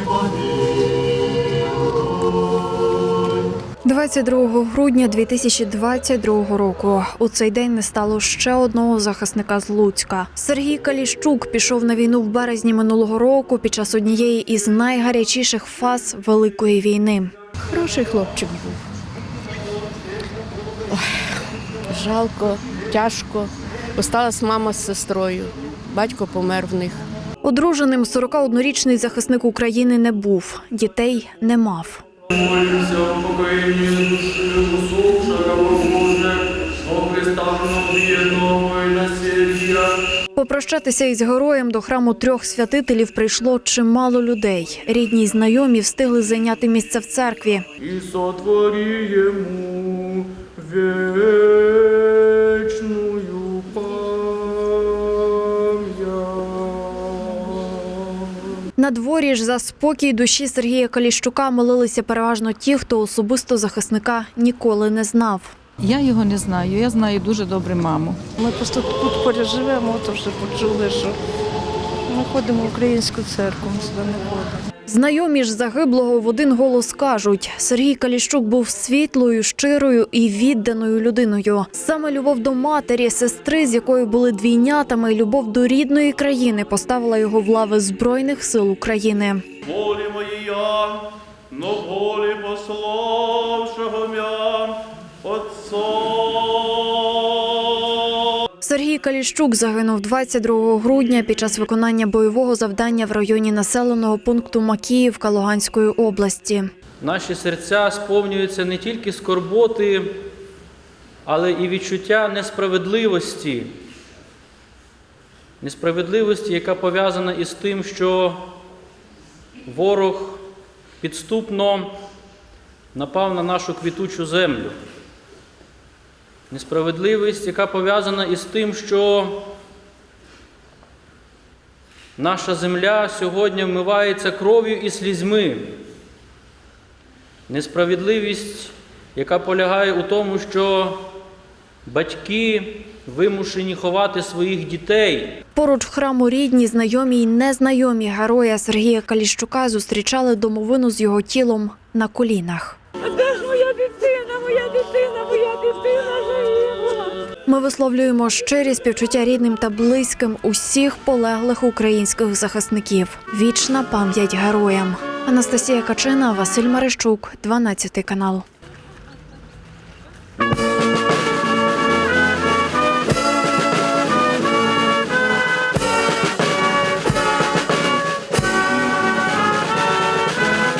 – 22 грудня 2022 року. У цей день не стало ще одного захисника з Луцька. Сергій Каліщук пішов на війну в березні минулого року під час однієї із найгарячіших фаз Великої війни. Хороший хлопчик був. Ой, жалко, тяжко. Осталась мама з сестрою. Батько помер в них. Одруженим 41-річний захисник України не був, дітей не мав. Боже. Попрощатися із героєм до храму трьох святителів прийшло чимало людей. Рідні й знайомі встигли зайняти місце в церкві. И сотвори ему На дворі ж за спокій душі Сергія Каліщука молилися переважно ті, хто особисто захисника ніколи не знав. Я його не знаю. Я знаю дуже добре маму. Ми просто тут поряд живемо, то вже почули, що ми ходимо в українську церкву, ми сюди не ходимо. Знайомі ж загиблого в один голос кажуть: Сергій Каліщук був світлою, щирою і відданою людиною. Саме любов до матері, сестри, з якою були двійнятами, любов до рідної країни поставила його в лави збройних сил України. Волі моя, но волі пославшого мя Отцом. Сергій Каліщук загинув 22 грудня під час виконання бойового завдання в районі населеного пункту Макіївка Луганської області. Наші серця сповнюються не тільки скорботи, але і відчуття несправедливості. Несправедливості, яка пов'язана із тим, що ворог підступно напав на нашу квітучу землю. Несправедливість, яка пов'язана із тим, що наша земля сьогодні вмивається кров'ю і слізьми. Несправедливість, яка полягає у тому, що батьки вимушені ховати своїх дітей. Поруч храму рідні, знайомі й незнайомі героя Сергія Каліщука зустрічали домовину з його тілом на колінах. Де ж моя дитина, моя дитина, моя дитина. Ми висловлюємо щирі співчуття рідним та близьким усіх полеглих українських захисників. Вічна пам'ять героям. Анастасія Качина, Василь Марищук, 12 канал.